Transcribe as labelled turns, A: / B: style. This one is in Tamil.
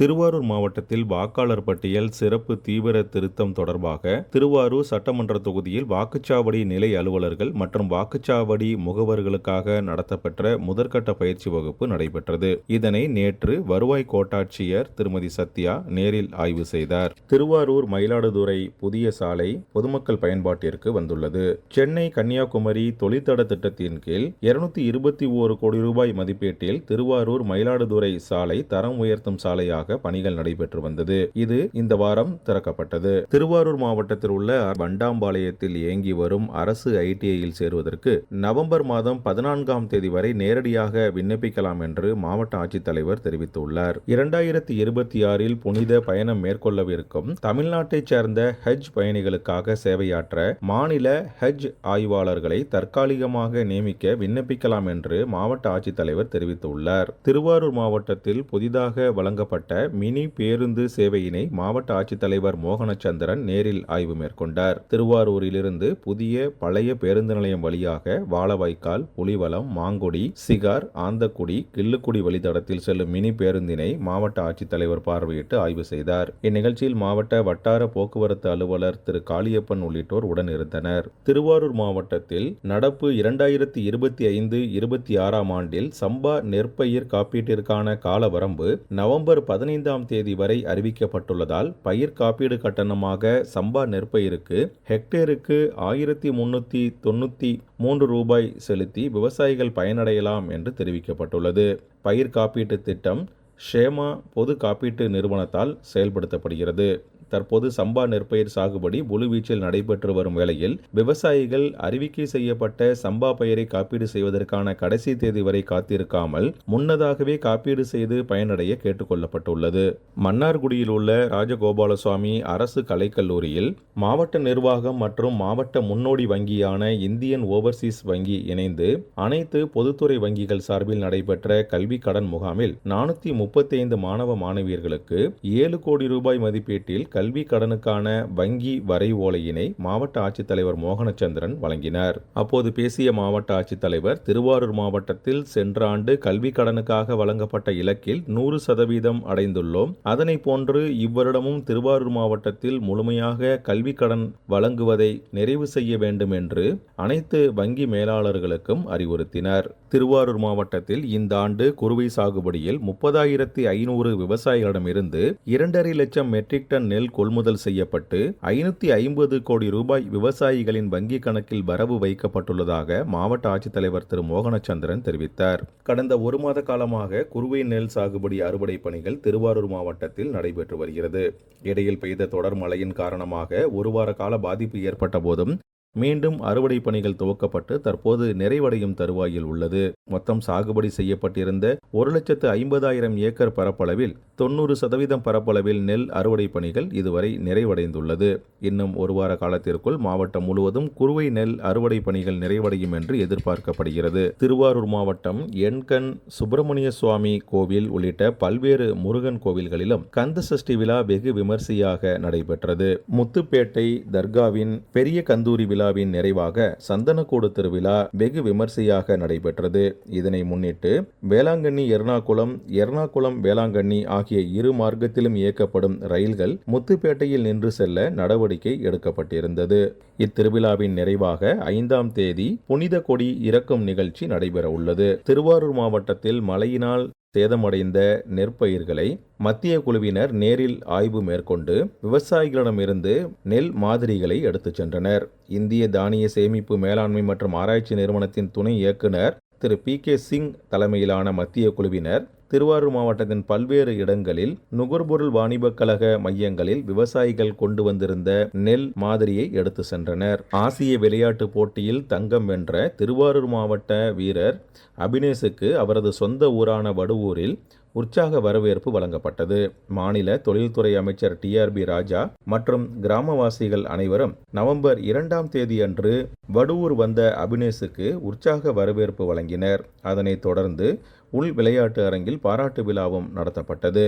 A: திருவாரூர் மாவட்டத்தில் வாக்காளர் பட்டியல் சிறப்பு தீவிர திருத்தம் தொடர்பாக திருவாரூர் சட்டமன்ற தொகுதியில் வாக்குச்சாவடி நிலை அலுவலர்கள் மற்றும் வாக்குச்சாவடி முகவர்களுக்காக நடத்தப்பெற்ற முதற்கட்ட பயிற்சி வகுப்பு நடைபெற்றது. இதனை நேற்று வருவாய் கோட்டாட்சியர் திருமதி சத்யா நேரில் ஆய்வு செய்தார். திருவாரூர் மயிலாடுதுறை புதிய சாலை பொதுமக்கள் பயன்பாட்டிற்கு வந்துள்ளது. சென்னை கன்னியாகுமரி தொழிற்தட திட்டத்தின் கீழ் இருநூத்தி இருபத்தி ஓரு கோடி ரூபாய் மதிப்பீட்டில் திருவாரூர் மயிலாடுதுறை சாலை தரம் உயர்த்தும் சாலையாக பணிகள் நடைபெற்று வந்தது. இது இந்த வாரம் திறக்கப்பட்டது. திருவாரூர் மாவட்டத்தில் உள்ள வண்டாம்பாளையத்தில் இயங்கி வரும் அரசு ஐடிஐயில் சேருவதற்கு நவம்பர் மாதம் பதினான்காம் தேதி வரை நேரடியாக விண்ணப்பிக்கலாம் என்று மாவட்ட ஆட்சித்தலைவர் தெரிவித்துள்ளார். இரண்டாயிரத்தி இருபத்தி ஆறில் புனித பயணம் மேற்கொள்ளவிருக்கும் தமிழ்நாட்டைச் சேர்ந்த ஹஜ் பயணிகளுக்காக சேவையாற்ற மாநில ஹஜ் ஆய்வாளர்களை தற்காலிகமாக நியமிக்க விண்ணப்பிக்கலாம் என்று மாவட்ட ஆட்சித்தலைவர் தெரிவித்துள்ளார். திருவாரூர் மாவட்டத்தில் புதிதாக வழங்கப்பட்ட மினி பேருந்து சேவையினை மாவட்ட ஆட்சித்தலைவர் மோகனச்சந்திரன் நேரில் ஆய்வு மேற்கொண்டார். திருவாரூரிலிருந்து புதிய பழைய பேருந்து நிலையம் வழியாக வாழவாய்க்கால் புலிவலம் மாங்குடி சிகார் ஆந்தக்குடி கிள்ளுக்குடி வழித்தடத்தில் செல்லும் மினி பேருந்தினை மாவட்ட ஆட்சித்தலைவர் பார்வையிட்டு ஆய்வு செய்தார். இந்நிகழ்ச்சியில் மாவட்ட வட்டார போக்குவரத்து அலுவலர் திரு காளியப்பன் உள்ளிட்டோர் உடன் இருந்தனர் திருவாரூர் மாவட்டத்தில் நடப்பு இரண்டாயிரத்தி இருபத்தி ஐந்து இருபத்தி ஆறாம் ஆண்டில் சம்பா நெற்பயிர் காப்பீட்டிற்கான காலவரம்பு நவம்பர் பதினைந்தாம் தேதி வரை அறிவிக்கப்பட்டுள்ளதால் பயிர் காப்பீடு கட்டணமாக சம்பா நெற்பயிருக்கு ஹெக்டேருக்கு ஆயிரத்தி முன்னூற்றி தொண்ணூற்றி மூன்று ரூபாய் செலுத்தி விவசாயிகள் பயனடையலாம் என்று தெரிவிக்கப்பட்டுள்ளது. பயிர் காப்பீட்டு திட்டம் ஷேமா பொது காப்பீட்டு நிறுவனத்தால் செயல்படுத்தப்படுகிறது. தற்போது சம்பா நெற்பயிர் சாகுபடி முழுவீச்சில் நடைபெற்று வரும் வேளையில் விவசாயிகள் அறிவிக்கை செய்யப்பட்ட சம்பா பயிரை காப்பீடு செய்வதற்கான கடைசி தேதி வரை காத்திருக்காமல் முன்னதாகவே காப்பீடு செய்து பயனடைய கேட்டுக்கொள்ளப்பட்டுள்ளது. மன்னார்குடியில் உள்ள ராஜகோபாலசுவாமி அரசு கலைக்கல்லூரியில் மாவட்ட நிர்வாகம் மற்றும் மாவட்ட முன்னோடி வங்கியான இந்தியன் ஓவர்சீஸ் வங்கி இணைந்து அனைத்து பொதுத்துறை வங்கிகள் சார்பில் நடைபெற்ற கல்வி கடன் முகாமில் நானூற்றி முப்பத்தைந்து மாணவ மாணவியர்களுக்கு ஏழு கோடி ரூபாய் மதிப்பீட்டில் கல்வி கடனுக்கான வங்கி வரை ஓலையினை மாவட்ட ஆட்சித்தலைவர் மோகனச்சந்திரன் வழங்கினார். அப்போது பேசிய மாவட்ட ஆட்சித்தலைவர் திருவாரூர் மாவட்டத்தில் சென்ற ஆண்டு கல்வி கடனுக்காக வழங்கப்பட்ட இலக்கில் நூறு சதவீதம் அடைந்துள்ளோம். அதனை போன்று இவ்வருடமும் திருவாரூர் மாவட்டத்தில் முழுமையாக கல்வி கடன் வழங்குவதை நிறைவு செய்ய வேண்டும் என்று அனைத்து வங்கி மேலாளர்களுக்கும் அறிவுறுத்தினார். திருவாரூர் மாவட்டத்தில் இந்த ஆண்டு குறுவை சாகுபடியில் முப்பதாயிரம் ஆயிரத்தி ஐநூறு விவசாயிகளிடமிருந்து இரண்டரை லட்சம் மெட்ரிக் டன் நெல் கொள்முதல் செய்யப்பட்டு ஐநூத்தி ஐம்பது கோடி ரூபாய் விவசாயிகளின் வங்கி கணக்கில் வரவு வைக்கப்பட்டுள்ளதாக மாவட்ட ஆட்சித்தலைவர் திரு மோகனச்சந்திரன் தெரிவித்தார். கடந்த ஒரு மாத காலமாக குறுவை நெல் சாகுபடி அறுவடை பணிகள் திருவாரூர் மாவட்டத்தில் நடைபெற்று வருகிறது. இடையில் பெய்த தொடர் மழையின் காரணமாக ஒரு வார கால பாதிப்பு ஏற்பட்ட போதும் மீண்டும் அறுவடை பணிகள் துவக்கப்பட்டு தற்போது நிறைவடையும் தருவாயில் உள்ளது. மொத்தம் சாகுபடி செய்யப்பட்டிருந்த ஒரு லட்சத்து ஐம்பதாயிரம் ஏக்கர் பரப்பளவில் தொண்ணூறு சதவீதம் பரப்பளவில் நெல் அறுவடை பணிகள் இதுவரை நிறைவடைந்துள்ளது. இன்னும் ஒரு வார காலத்திற்குள் மாவட்டம் முழுவதும் குறுவை நெல் அறுவடை பணிகள் நிறைவடையும் என்று எதிர்பார்க்கப்படுகிறது. திருவாரூர் மாவட்டம் எண்கண் சுப்பிரமணிய சுவாமி கோவில் உள்ளிட்ட பல்வேறு முருகன் கோவில்களிலும் கந்த சஷ்டி விழா வெகு விமர்சையாக நடைபெற்றது. முத்துப்பேட்டை தர்காவின் பெரிய கந்தூரி விழாவின் நிறைவாக சந்தனக்கூடு திருவிழா வெகு விமர்சையாக நடைபெற்றது. இதனை முன்னிட்டு வேளாங்கண்ணி எர்ணாகுளம் எர்ணாகுளம் வேளாங்கண்ணி ஆகிய இரு மார்க்கத்திலும் இயக்கப்படும் ரயில்கள் முத்துப்பேட்டையில் நின்று செல்ல நடவடிக்கை எடுக்கப்பட்டிருந்தது. இத்திருவிழாவின் நிறைவாக ஐந்தாம் தேதி புனித கொடி இறக்கும் நிகழ்ச்சி நடைபெற உள்ளது. திருவாரூர் மாவட்டத்தில் மழையினால் சேதமடைந்த நெற்பயிர்களை மத்திய குழுவினர் நேரில் ஆய்வு மேற்கொண்டு விவசாயிகளிடமிருந்து நெல் மாதிரிகளை எடுத்துச் சென்றனர். இந்திய தானிய சேமிப்பு மேலாண்மை மற்றும் ஆராய்ச்சி நிறுவனத்தின் துணை இயக்குனர் திரு பி கே சிங் தலைமையிலான மத்திய குழுவினர் திருவாரூர் மாவட்டத்தின் பல்வேறு இடங்களில் நுகர்பொருள் வாணிபக் கழக மையங்களில் விவசாயிகள் கொண்டு வந்திருந்த நெல் மாதிரியை எடுத்து சென்றனர். ஆசிய விளையாட்டுப் போட்டியில் தங்கம் வென்ற திருவாரூர் மாவட்ட வீரர் அபினேஷுக்கு அவரது சொந்த ஊரான வடுவூரில் உற்சாக வரவேற்பு வழங்கப்பட்டது. மாநில தொழில்துறை அமைச்சர் டிஆர்பி ராஜா மற்றும் கிராமவாசிகள் அனைவரும் நவம்பர் இரண்டாம் தேதி அன்று வடுவூர் வந்த அபினேஷுக்கு உற்சாக வரவேற்பு வழங்கினர். அதனைத் தொடர்ந்து உள் விளையாட்டு அரங்கில் பாராட்டு விழாவும் நடத்தப்பட்டது.